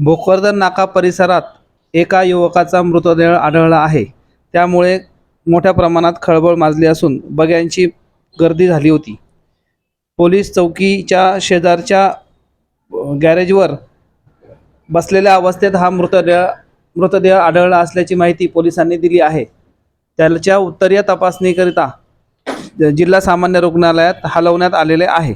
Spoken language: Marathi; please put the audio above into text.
भोकरदन नाका परिसरात एका युवकाचा मृतदेह आढळला आहे. त्यामुळे मोठ्या प्रमाणात खळबळ माजली असून बघ्यांची गर्दी झाली होती. पोलीस चौकीच्या शेजारच्या गॅरेजवर बसलेल्या अवस्थेत हा मृतदेह मृतदेह आढळला असल्याची माहिती पोलिसांनी दिली आहे. त्याच्या उत्तरीय तपासणीकरिता जिल्हा सामान्य रुग्णालयात हलवण्यात आलेले आहे.